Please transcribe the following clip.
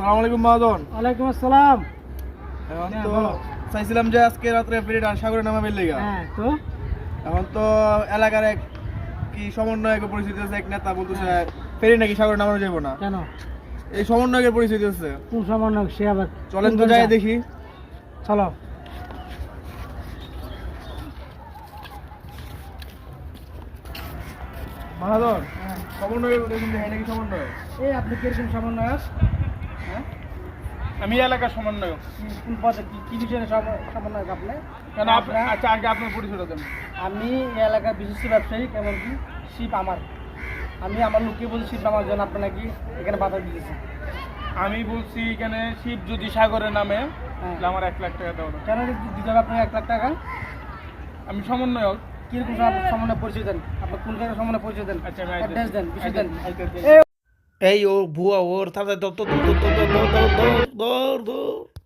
আলাইকুম মহাজন। ওয়ালাইকুম আসসালাম। এখন হ্যাঁ, তো চাইছিলাম যে আজকে রাত্রে ফেরিটা সাগরে নামাবের লেগা হ্যাঁ তো? এখন তো এলাকার এক কি সমন্বয়কের পরিস্থিতি আছে এক নেতা বলতেছে ফেরি নাকি সাগরে নামানো যাব না। কেন? এই সমন্বয়কের পরিস্থিতি আছে। কোন সমন্বয় সে আবার চলেন তো যাই দেখি। চলো। সমন্বয় দেখুন যে হ্যাঁ নাকি সমন্বয় এই আপনি কীরকম সমন্বয়ক? হ্যাঁ আমি এলাকার সমন্বয়ক। কোন পদে? কি কি বিষয়ে সমন্বয়ক আপনি? কেন আপনার- আচ্ছা আগে আপনার পরিচয় দেন। আমি এলাকার বিশিষ্ট ব্যবসায়ী এমনকি শিপ আমার। আমি আমার লোককে বলছি শিপ নামার জন্য আপনি নাকি এখানে বাধা দিতেছি আমি বলছি এখানে শিব যদি সাগরে নামে হ্যাঁ। তাহলে আমার এক লাখ টাকা দেওয়া কেন দিতে হবে আপনাকে এক লাখ টাকা? আমি সমন্বয়ক। কীরকম সমন্বয় পরিচয় দেন? আপনার কোন জায়গায় সমন্বয় পরিচয় দেন? আচ্ছা দেন বিষয় দেন। Ey o, bu o, ortada dur dur dur dur dur dur dur dur dur.